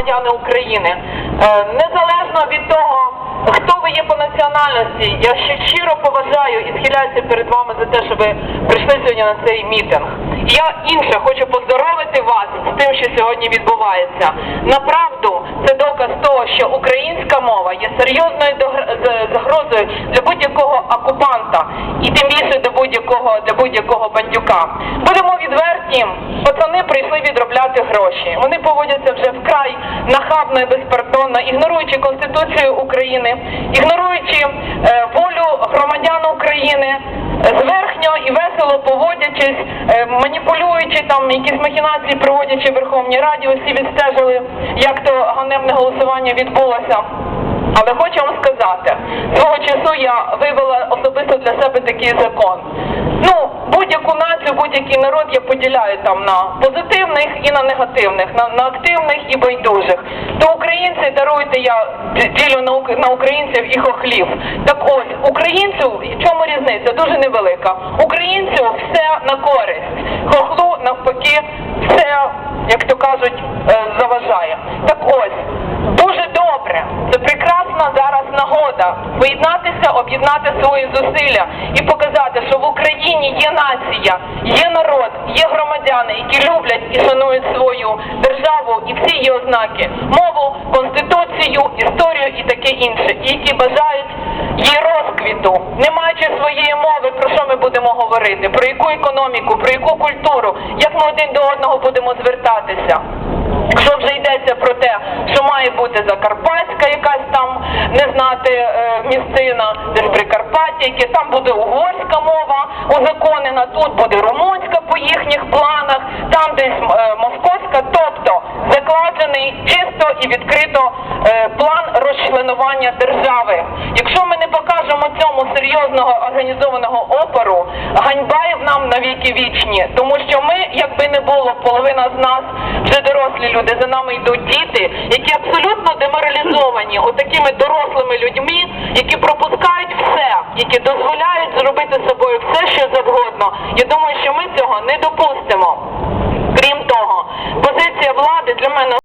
громадяни України. Е, Незалежно від того, хто ви є по національності, я ще щиро поважаю і схиляюся перед вами за те, що ви прийшли сьогодні на цей мітинг. Я інше хочу поздоровити вас з тим, що сьогодні відбувається. Направду це доказ того, що українська мова є серйозною загрозою для будь-якого окупанта і тим більше для будь-якого для будь-якого бандюка. Будемо відверті, пацани прийшли відробляти гроші. Вони поводяться вже вкрай нахабно і безпардонно, ігноруючи Конституцію України, ігноруючи е, волю громадян України, е, зверхньо і весело поводячись, е, маніпулюючи там якісь махінації, проводячи в Верховній Раді, усі відстежили, як то ганебне голосування відбулося. Але хочу вам сказати, свого часу я вивела особисто для себе такий закон. Ну, будь-яку націю, будь-який народ я поділяю там на позитивних і на негативних, на, на активних і байдужих. То українці даруйте, я ділю на, на українців і хохлів. Так ось, українцю, в чому різниця? Дуже невелика. Українцю все на користь. Хохлу навпаки, все, як то кажуть, е, заважає. Так ось, дуже добре. Це прекрасна зараз нагода поєднатися, об'єднати свої зусилля і показати, що в Україні є нація, є народ, є громадяни, які люблять і шанують свою державу і всі її ознаки, мову, конституцію, історію і таке інше, і які бажають її розквіту, не маючи своєї мови, про що ми будемо говорити, про яку економіку, про яку культуру, як ми один до одного будемо звертатися. Якщо вже йдеться про те, що має бути Закарпатська якась там не знати е, місцина, десь Прикарпаття, яке там буде угорська мова узаконена, тут буде румунська по їхніх планах, там десь е, московська, тобто закладений чисто і відкрито е, план розчленування держави. Якщо ми не покажемо цьому серйозного організованого опору, ганьба нам навіки вічні, тому що ми, якби не було, половина з нас вже дорослі люди, за нами йдуть діти, які абсолютно деморалізовані отакими дорослими людьми, які пропускають все, які дозволяють зробити з собою все, що завгодно. Я думаю, що ми цього не допустимо. Крім того, позиція влади для мене